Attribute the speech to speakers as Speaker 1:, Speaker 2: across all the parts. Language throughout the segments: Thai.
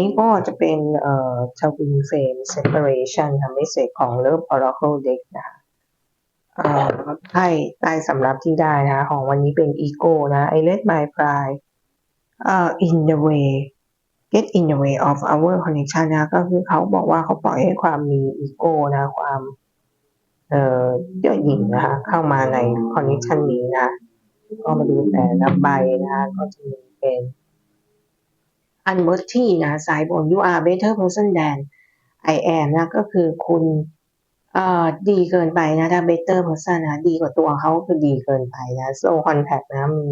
Speaker 1: นี้ก็จะเป็นเอ่อ Twin Flame Separation ทำให้เสร็จของ Love Oracle Deck นะคะเอ่อไพ่ใต้สำรับที่ได้นะ ของวันนี้เป็น Ego นะ I let my pride เอ่อ in the way get in the way of our connection นะ ก็คือเขาบอกว่าเขาปล่อยให้ความมี Ego นะ ความเอ่อย่อหยิ่งนะคะเข้ามาใน connection นี้นะ ก็มาดูแต่ละใบนะคะก็จะมีเป็น unworthy นะสายบน you are better person than I am นะก็คือคุณดีเกินไปนะถ้า better person นะดีกว่าตัวเขาคือดีเกินไปนะ so contact นะมี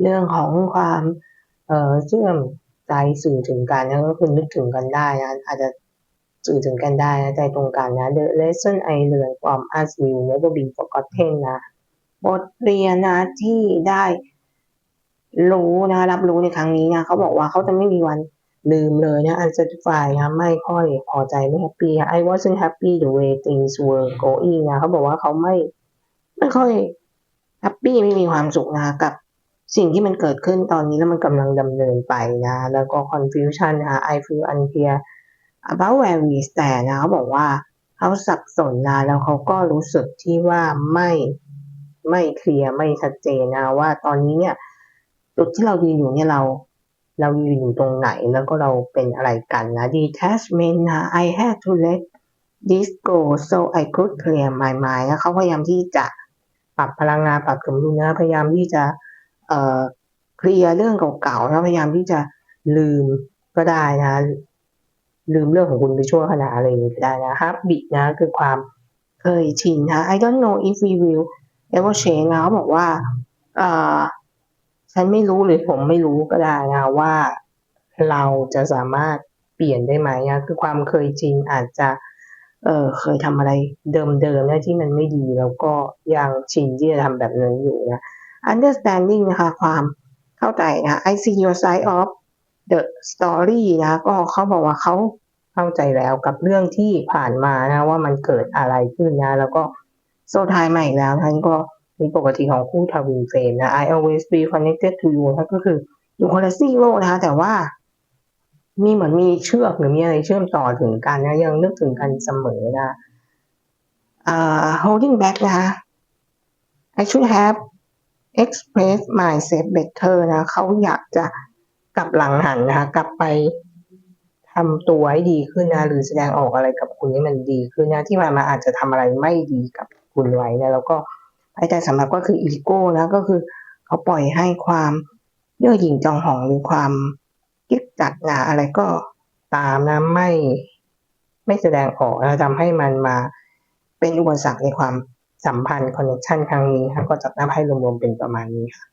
Speaker 1: เรื่องของความเอ่อเชื่อมใจสื่อถึงกันนะก็คือนึกถึงกันได้นะอาจจะสื่อถึงกันได้นะใจตรงกันนะ the lesson I learned from us will never be forgotten นะบทเรียนนะที่ได้ รู้นะรับรู้ในครั้งนี้นะเขาบอกว่าเขาจะไม่มีวันลืมเลยนะ unsatisfied นะไม่ค่อยพอใจไม่แฮปปี้ I wasn't happy the way things were going นะเขาบอกว่าเขาไม่ไม่ค่อยแฮปปี้ไม่มีความสุขนะกับสิ่งที่มันเกิดขึ้นตอนนี้แล้วมันกำลังดำเนินไปนะ แล้วก็ confusion นะ I feel unclear about where we stand นะเขาบอกว่าเขาสับสนนะแล้วเขาก็รู้สึกที่ว่าไม่ไม่เคลียร์ไม่ชัดเจนนะว่าตอนนี้เนี่ย จุดที่เรายืนอยู่เนี่ยเรา เรายืนอยู่ตรงไหนแล้วก็เราเป็นอะไรกันนะ detachment นะ I had to let this go so I could clear my mind นะเขาพยายามที่จะปรับพลังงานปรับสมดุลนะพยายามที่จะเอ่อเคลียร์เรื่องเก่าๆนะพยายามที่จะลืมก็ได้นะ ลืมเรื่องของคุณไปชั่วขณะอะไรอย่างนี้ก็ได้นะครับบิดนะ คือความเคยชินนะ I don't know if we will ever change นะเขาบอกว่าเอ่อ ฉันไม่รู้หรือผมไม่รู้ก็ได้นะว่าเราจะสามารถเปลี่ยนได้ไหมนะคือความเคยชินอาจจะเออเคยทำอะไรเดิมๆนะที่มันไม่ดีแล้วก็ยังชินที่จะทำแบบนั้นอยู่นะ understanding นะคะ ความเข้าใจนะ I see your side of the story นะก็เขาบอกว่าเขาเข้าใจแล้วกับเรื่องที่ผ่านมานะ ว่ามันเกิดอะไรขึ้นนะ แล้วก็โซทายใหม่แล้วท่านก็ มีปกติของคู่ทวินเฟรมนะ I always be connected to you นะก็คืออยู่คนละซีโร่นะคะ แต่ว่ามีเหมือนมีเชือกหรือมีอะไรเชื่อมต่อถึงกันนะ ยังนึกถึงกันเสมอนะอ่า holding back นะคะ I should have express myself better นะเขาอยากจะกลับหลังหันนะคะ กลับไปทำตัวให้ดีขึ้นนะ หรือแสดงออกอะไรกับคุณให้มันดีขึ้นนะ ที่ผ่านมาอาจจะทำอะไรไม่ดีกับคุณไว้นะ แล้วก็ ไอ้แต่สำนักก็คืออีโก้นะก็คือเขาปล่อยให้ความเย่อหยิ่งจองหองหรือความกิดจัดหนาอะไรก็ตามนะไม่ ไม่แสดงออกนะทำให้มันมาเป็นอุปสรรคในความสัมพันธ์คอนเนคชันครั้งนี้ค่ะก็จับหน้าไพ่รวมๆเป็นประมาณนี้ค่ะ